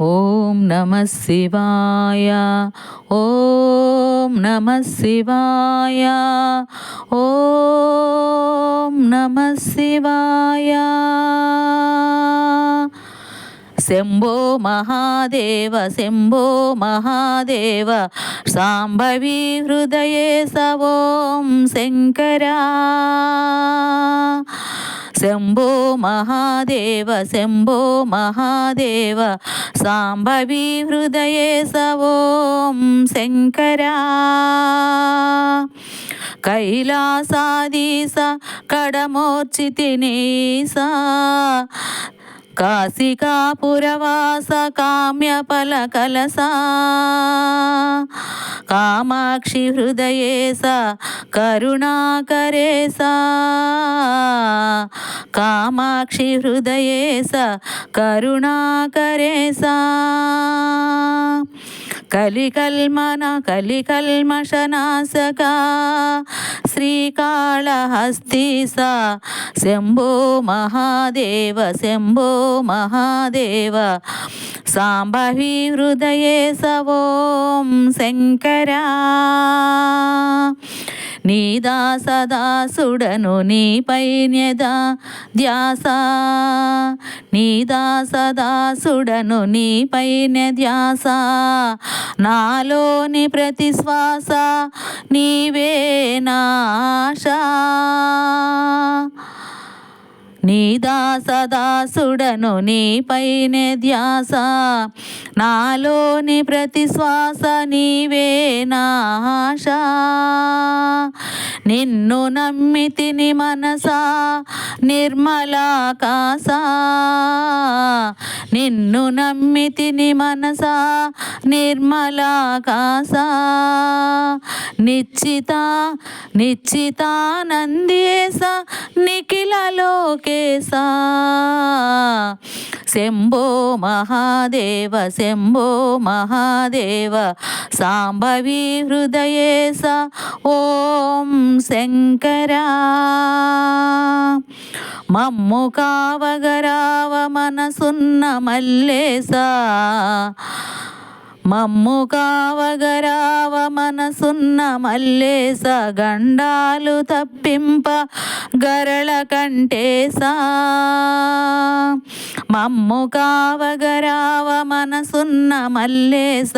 ఓం నమ శివాయ ఓం నమ శివాయ ఓం నమ శివాయ. శంభో మహాదేవ శంభో మహాదేవ సాంభవి హృదయే సవోం శంకరా. శంభో మహాదేవ శంభో మహాదేవ సాంభవి హృదయే సవోం శంకరా. కైలాసాదీస కడమోర్చితినేసా కాశికాపురవాస కామ్యఫల కలసా కామాక్షి హృదయేస కరుణాకరేస కామాక్షి హృదయే కరుణాకరే సా కలికల్మన కలికల్మషనాశక శ్రీకాళహస్తీస శంభో మహాదేవ శంభో మహాదేవ సాంబవి హృదయే సవోం శంకరా. నీ దాసదాసుడను సదాసుడను నీపైన్యదా ధ్యాస. నీదా సదాసుడను నీపైన ధ్యాస నాలోని ప్రతి శ్వాస నీవే నాశా. నీదా సదాసుడను నీపైనే ధ్యాస నాలోని ప్రతి శ్వాస నీవే నాశ నిన్ను నమ్మితిని మనసా నిర్మలాకాశ నిన్ను నమ్మితిని మనసా నిర్మలాకాశ నిశ్చిత నిశ్చితానందేశ నిఖిల లోకేశ శంభో మహాదేవ శంభో మహాదేవ సాంభవి హృదయేశ ఓం శంకరా. మమ్ము కావగరావ మనసున్న మల్లేసా మమ్ము కావగరావ మనసున్న మల్లేస గండాలు తప్పింప గరళ కంటేసా. మమ్ము కావగరావ మనసున్న మల్లేస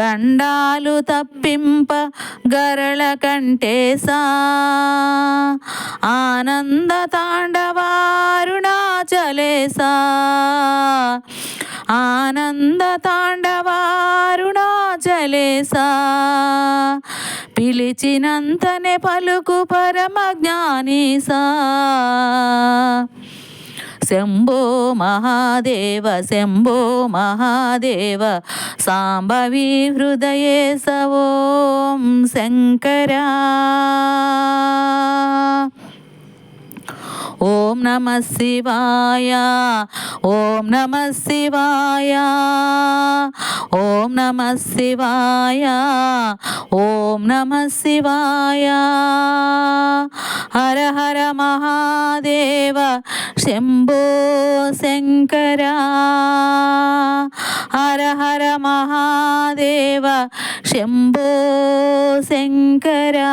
గండాలు తప్పింప గరళ కంటేసా. ఆనంద తాండవారుణాచలేసా. ఆనంద తాండవారుణాచలేసా పిలిచినంతనే పలుకు పరమ జ్ఞానీసా శంభో మహాదేవ శంభో మహాదేవ సాంబవి హృదయే సవోం శంకరా. ఓం నమ శివాయ ఓం నమ శివాయ ఓ నమ శివాయ ఓం నమ శివాయ హర హర మహాదేవ శంభో శంకరా హర హర మహాదేవ శంభో శంకరా